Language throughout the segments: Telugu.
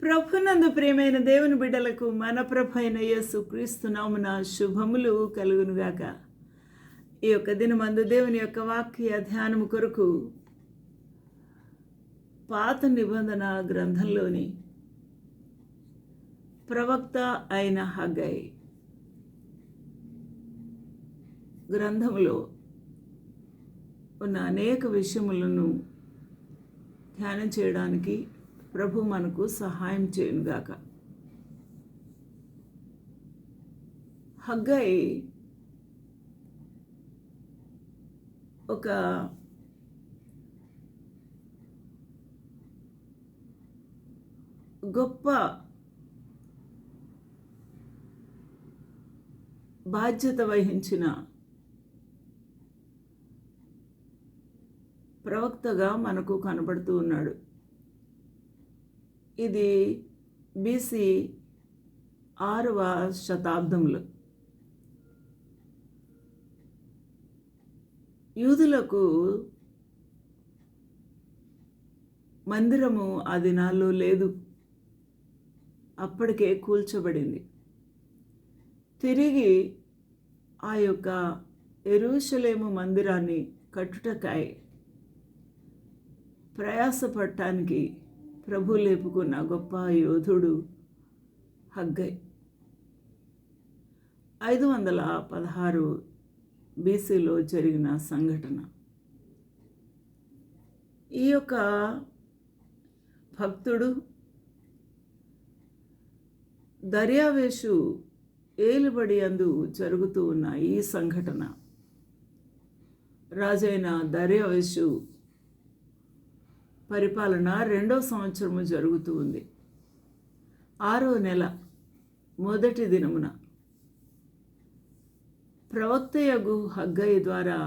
ప్రభునందు ప్రియమైన దేవుని బిడ్డలకు మన ప్రభు అయిన యేసు క్రీస్తు నామున శుభములు కలుగునుగాక. ఈ యొక్క దినమందు దేవుని యొక్క వాక్య ధ్యానము కొరకు పాత నిబంధన గ్రంథంలోని ప్రవక్త అయిన హగ్గై గ్రంథములో ఉన్న అనేక విషయములను ధ్యానం చేయడానికి ప్రభు మనకు సహాయం చేయనుగాక. హగ్గై ఒక గొప్ప బాధ్యత వహించిన ప్రవక్తగా మనకు కనబడుతూ ఉన్నాడు. ఇది బీసీ ఆరవ శతాబ్దంలో యూదులకు మందిరము ఆ దినాల్లో లేదు. అప్పటికే కూల్చబడింది. తిరిగి ఆ యొక్క ఎరుషలేము మందిరాన్ని కట్టుటకాయ ప్రయాసపడటానికి ప్రభు లేపుకున్న గొప్ప యోధుడు హగ్గై. ఐదు వందల పదహారు బీసీలో జరిగిన సంఘటన. ఈ యొక్క భక్తుడు దర్యావేషు ఏలుబడి అందు జరుగుతూ ఉన్న ఈ సంఘటన. రాజైన దర్యావేషు పరిపాలన రెండో సంవత్సరము జరుగుతూ ఉంది. ఆరో నెల మొదటి దినమున ప్రవక్తయగు హగ్గయ్య ద్వారా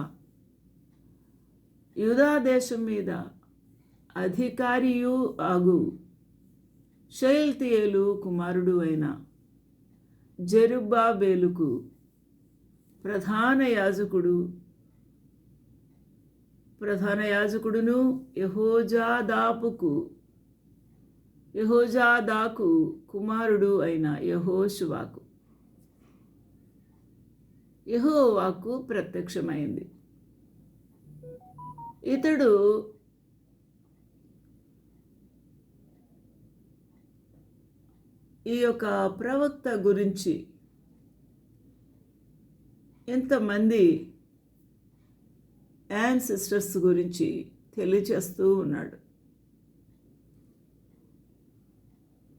యుధాదేశం మీద అధికారియు ఆగు షయల్తియేలు కుమారుడు అయిన జెరుబ్బాబేలుకు ప్రధాన యాజకుడు ప్రధాన యాజకుడును యహోజాదాపుకు యహోజాదాకు కుమారుడు అయిన యహోశువాకు యహోవాకు ప్రత్యక్షమైంది. ఇతడు ఈ యొక్క ప్రవక్త గురించి ఎంతమంది యాన్ సిస్టర్స్ గురించి తెలియచేస్తూ ఉన్నాడు.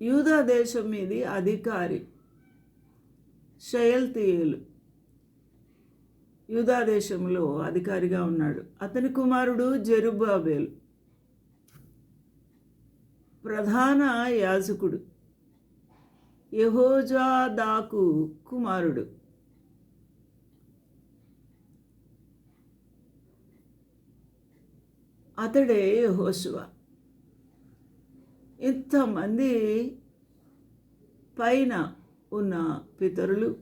యూదా దేశం మీది అధికారి షయల్తీయులు. యూదా దేశంలో అధికారిగా ఉన్నాడు. అతని కుమారుడు జెరుబాబేలు. ప్రధాన యాజకుడు. యహోజాదాకు కుమారుడు. అతడే యహోశువ ఇంతమంది పైన ఉన్న పితరులు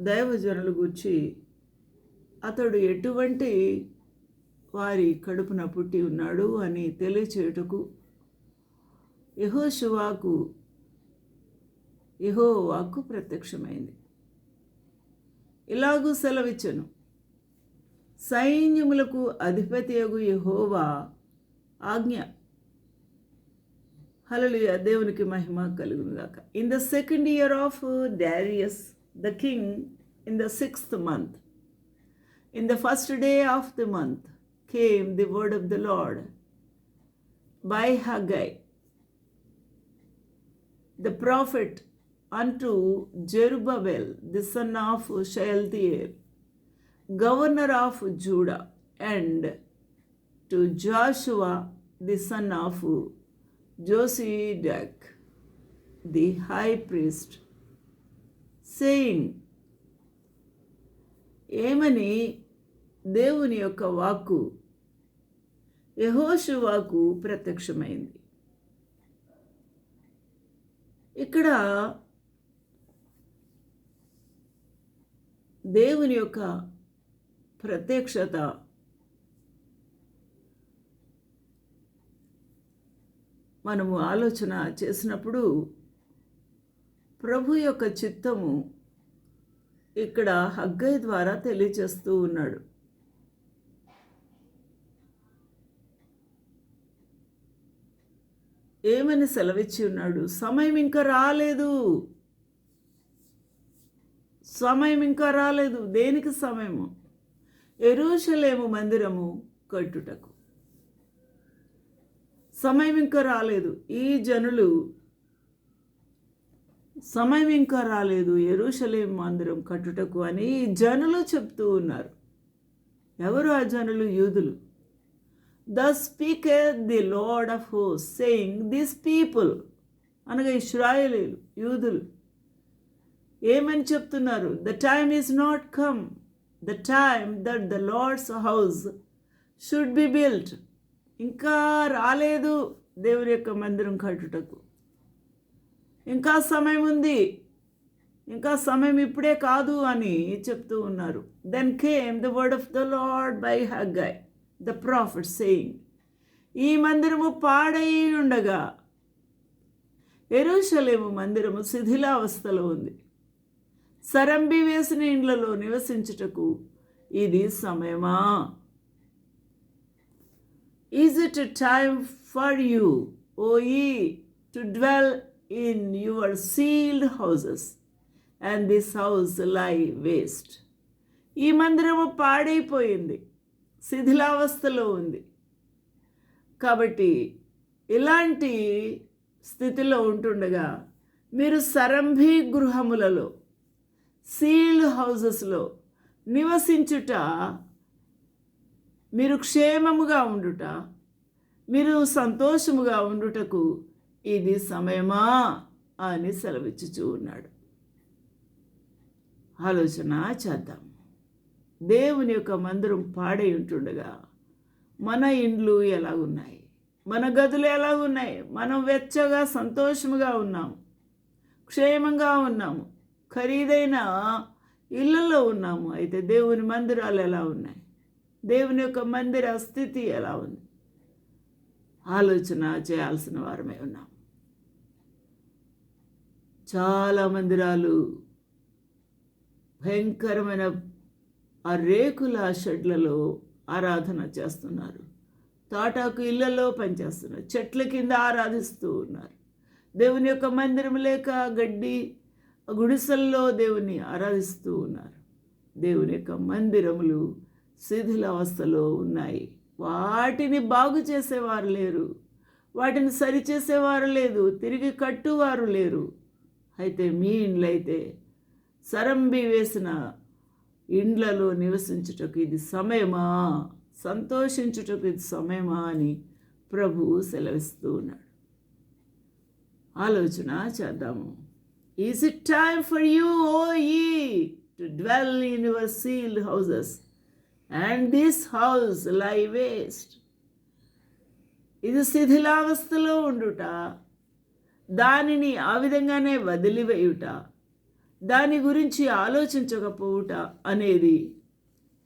దైవజనులు గుచ్చి అతడు ఎటువంటి వారి కడుపున పుట్టి ఉన్నాడు అని తెలియచేయుటకు యహోశువాకు యహోవాకు ప్రత్యక్షమైంది. ఇలాగూ సెలవిచ్చను. సైన్యములకు అధిపతియగు యహోవా ఆజ్ఞ హలలుయ దేవునికి మహిమ కలుగునుగాక in the second year of Darius the king in the sixth month in the first day of the month came the word of the Lord by Haggai the prophet unto Jerubbaal, the son of Shealtiel, governor of Judah, and to Joshua, the son of Josedek, the high priest, saying, ఏమని దేవుని యొక్క వాక్కు యహోషువాకు ప్రత్యక్షమైంది ఇక్కడ దేవుని యొక్క ప్రత్యక్షత. మనము ఆలోచన చేసినప్పుడు ప్రభు యొక్క చిత్తము ఇక్కడ హగ్గయ్య ద్వారా తెలియచేస్తూ ఉన్నాడు. ఏమని సెలవిచ్చి ఉన్నాడు? సమయం ఇంకా రాలేదు. సమయం ఇంకా రాలేదు. దేనికి సమయము? ఎరుషలేము మందిరము కట్టుటకు. సమయం ఇంకా రాలేదు. ఈ జనులు సమయం ఇంకా రాలేదు ఎరుషలేం మందిరం కట్టుటకు అని జనులు చెప్తూ ఉన్నారు. ఎవరు ఆ జనులు? యూదులు. The speaker the Lord of hose saying this people అనగా ఇస్రాయలీలు యూదులు. ఏమని చెప్తున్నారు? The time is not come the time that the Lord's house should be built. ఇంకా రాలేదు దేవుని యొక్క మందిరం కట్టుటకు. ఇంకా సమయం ఉంది. ఇంకా సమయం ఇప్పుడే కాదు అని చెప్తూ ఉన్నారు. Then came the word of the Lord by Haggai the prophet saying ఈ మందిరము పాడై ఉండగా ఎరుషలేము మందిరము శిథిలావస్థలో ఉంది. సరంబి వేసిన ఇండ్లలో నివసించుటకు ఇది సమయమా? Is it time for you O ye to dwell in your ceiled houses and this house lie waste ఈ మందిరము పాడైపోయింది. శిథిలావస్థలో ఉంది. కాబట్టి ఇలాంటి స్థితిలో ఉంటుండగా మీరు సరంభి గృహములలో సీల్డ్ హౌసెస్లో నివసించుట మీరు క్షేమముగా ఉండుట మీరు సంతోషముగా ఉండుటకు ఇది సమయమా అని సెలవిచ్చుచూ ఉన్నాడు. ఆలోచన చేద్దాం. దేవుని యొక్క మందిరం పాడై ఉంటుండగా మన ఇండ్లు ఎలాగున్నాయి? మన గదులు ఎలాగున్నాయి? మనం వెచ్చగా సంతోషముగా ఉన్నాము. క్షేమంగా ఉన్నాము. ఖరీదైన ఇళ్ళల్లో ఉన్నాము. అయితే దేవుని మందిరాలు ఎలా ఉన్నాయి? దేవుని యొక్క మందిర స్థితి ఎలా ఉంది? ఆలోచన చేయాల్సిన వారమే ఉన్నాం. చాలా మందిరాలు భయంకరమైన ఆ రేకుల షెడ్లలో ఆరాధన చేస్తున్నారు. తాటాకు ఇళ్ళలో పనిచేస్తున్నారు. చెట్ల కింద ఆరాధిస్తూ ఉన్నారు. దేవుని యొక్క మందిరం లేక గడ్డి గుడిసెల్లో దేవుని ఆరాధిస్తూ ఉన్నారు. దేవుని యొక్క మందిరములు శిథిలావస్థలో ఉన్నాయి. వాటిని బాగు చేసేవారు లేరు. వాటిని సరిచేసేవారు లేదు. తిరిగి కట్టువారు లేరు. అయితే మీ ఇండ్లైతే సరంబి వేసిన ఇండ్లలో నివసించుటకు ఇది సమయమా? సంతోషించుటకు ఇది సమయమా అని ప్రభువు సెలవిస్తూ ఉన్నాడు. ఆలోచన చేద్దాము. Is it time for you O ye to dwell in your ceiled houses and this house lie waste ఇది శిథిలావస్థలో ఉండుట. దానిని ఆ విధంగానే వదిలివేయుట. దాని గురించి ఆలోచించకపోవుట అనేది.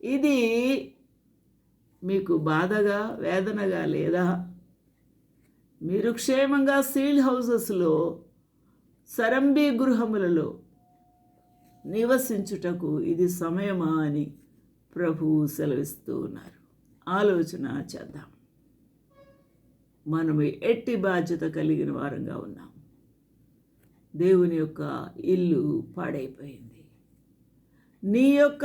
ఇది మీకు బాధగా వేదనగా లేదా? మీరు క్షేమంగా సీల్డ్ హౌసెస్లో సరంబీ గృహములలో నివసించుటకు ఇది సమయమా అని ప్రభువు సెలవిస్తూ ఉన్నారు. ఆలోచన చేద్దాం. మనము ఎట్టి బాధ్యత కలిగిన వారంగా ఉన్నాం. దేవుని యొక్క ఇల్లు పాడైపోయింది. నీ యొక్క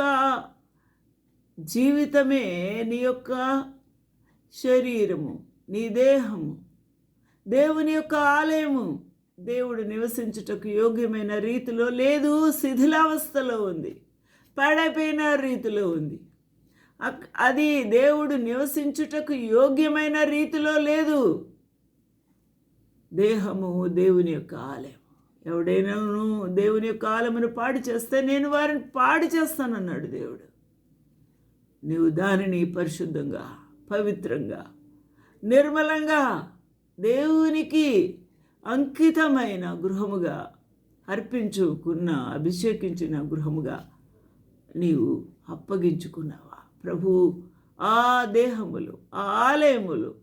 జీవితమే నీ యొక్క శరీరము నీ దేహము దేవుని యొక్క ఆలయము దేవుడు నివసించుటకు యోగ్యమైన రీతిలో లేదు శిథిలావస్థలో ఉంది పాడైపోయిన రీతిలో ఉంది. అది దేవుడు నివసించుటకు యోగ్యమైన రీతిలో లేదు. దేహము దేవుని యొక్క ఆలయం. ఎవడైనా దేవుని యొక్క ఆలమును పాడు చేస్తే నేను వారిని పాడు చేస్తానన్నాడు దేవుడు. నీవు దానిని పరిశుద్ధంగా పవిత్రంగా నిర్మలంగా దేవునికి అంకితమైన గృహముగా అర్పించుకున్న అభిషేకించిన గృహముగా నీవు అప్పగించుకున్నావా? ప్రభు ఆ దేహములు ఆ ఆలయములు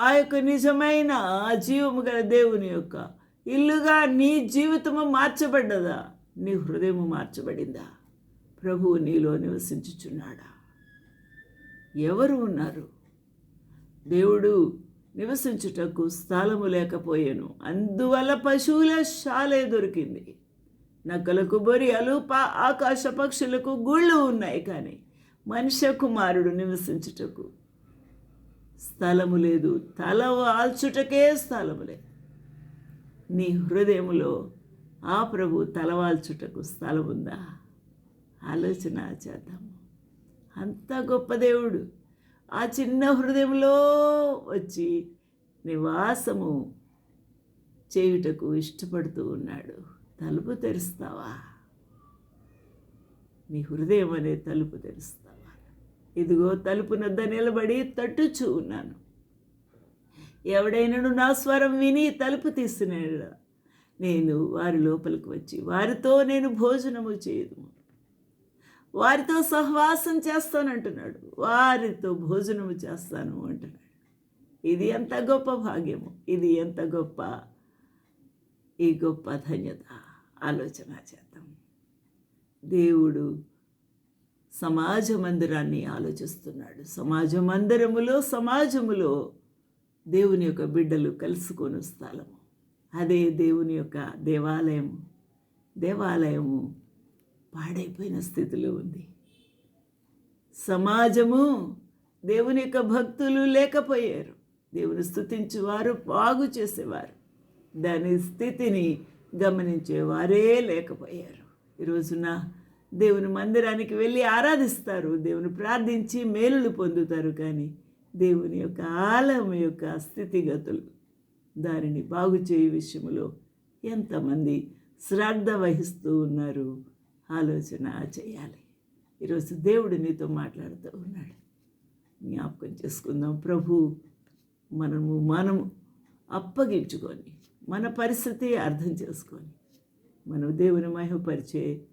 ఆ యొక్క నిజమైన జీవము గల దేవుని యొక్క ఇల్లుగా నీ జీవితము మార్చబడ్డదా? నీ హృదయము మార్చబడిందా? ప్రభువు నీలో నివసించుచున్నాడా? ఎవరు ఉన్నారు? దేవుడు నివసించుటకు స్థలము లేకపోయాను. అందువల్ల పశువుల శాలే దొరికింది. నక్కలకు బొరియలు పా ఆకాశ పక్షులకు గుళ్ళు ఉన్నాయి కానీ మనిషి కుమారుడు నివసించుటకు స్థలము లేదు. తల వాల్చుటకే స్థలము లేదు. నీ హృదయములో ఆ ప్రభు తలవాల్చుటకు స్థలం ఉందా ఆలోచన చేద్దాము. అంత గొప్ప దేవుడు. ఆ చిన్న హృదయంలో వచ్చి నివాసము చేయుటకు ఇష్టపడుతూ ఉన్నాడు. తలుపు తెరుస్తావా? నీ హృదయం అనే తలుపు తెరుస్తావా? ఇదిగో తలుపు నద్ద నిలబడి తట్టుచూ ఉన్నాను. ఎవడైనాను నా స్వరం విని తలుపు తీస్తున్నాడు నేను వారి లోపలికి వచ్చి వారితో నేను భోజనము చేయదు వారితో సహవాసం చేస్తానంటున్నాడు. వారితో భోజనము చేస్తాను అంటున్నాడు. ఇది ఎంత గొప్ప భాగ్యము. ఇది ఎంత గొప్ప ఈ గొప్ప ధన్యత. ఆలోచన చేద్దాం. దేవుడు సమాజ మందిరాన్ని ఆలోచిస్తున్నాడు. సమాజ మందిరములో సమాజములో దేవుని యొక్క బిడ్డలు కలుసుకొని స్థలము అదే దేవుని యొక్క దేవాలయము. దేవాలయము పాడైపోయిన స్థితిలో ఉంది. సమాజము దేవుని యొక్క భక్తులు లేకపోయారు. దేవుని స్థుతించేవారు బాగు చేసేవారు. దాని స్థితిని గమనించేవారే లేకపోయారు. ఈరోజున దేవుని మందిరానికి వెళ్ళి ఆరాధిస్తారు దేవుని ప్రార్థించి మేలులు పొందుతారు కానీ దేవుని యొక్క ఆలయం యొక్క స్థితిగతులు దానిని బాగు చేయు విషయంలో ఎంతమంది శ్రద్ధ వహిస్తూ ఉన్నారు. ఆలోచన చేయాలి. ఈరోజు దేవుడు నీతో మాట్లాడుతూ ఉన్నాడు. జ్ఞాపకం చేసుకుందాం. ప్రభు మనము మనము అప్పగించుకొని మన పరిస్థితి అర్థం చేసుకొని మనం దేవుని మహిమపరిచే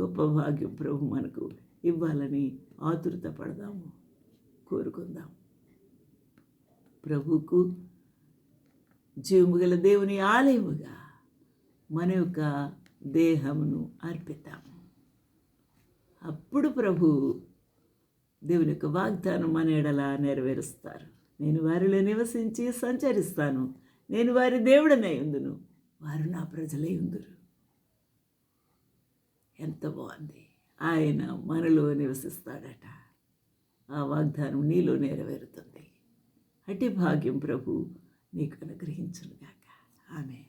గొప్ప భాగ్యం ప్రభు మనకు ఇవ్వాలని ఆతురత పడదాము. కోరుకుందాం. ప్రభుకు జీవము గల దేవుని ఆలయముగా మన యొక్క దేహమును అర్పిద్దాము. అప్పుడు ప్రభు దేవుని యొక్క వాగ్దానం మన నెరవేరుస్తారు. నేను వారిలో నివసించి సంచరిస్తాను. నేను వారి దేవుడనై ఉందును. వారు నా ప్రజలై ఉందురు. ఎంత బాగుంది. ఆయన మనలో నివసిస్తాడట. ఆ వాగ్దానం నీలో నెరవేరుతుంది. అట్టి భాగ్యం ప్రభు నీకు అనుగ్రహించునుగాక. ఆమె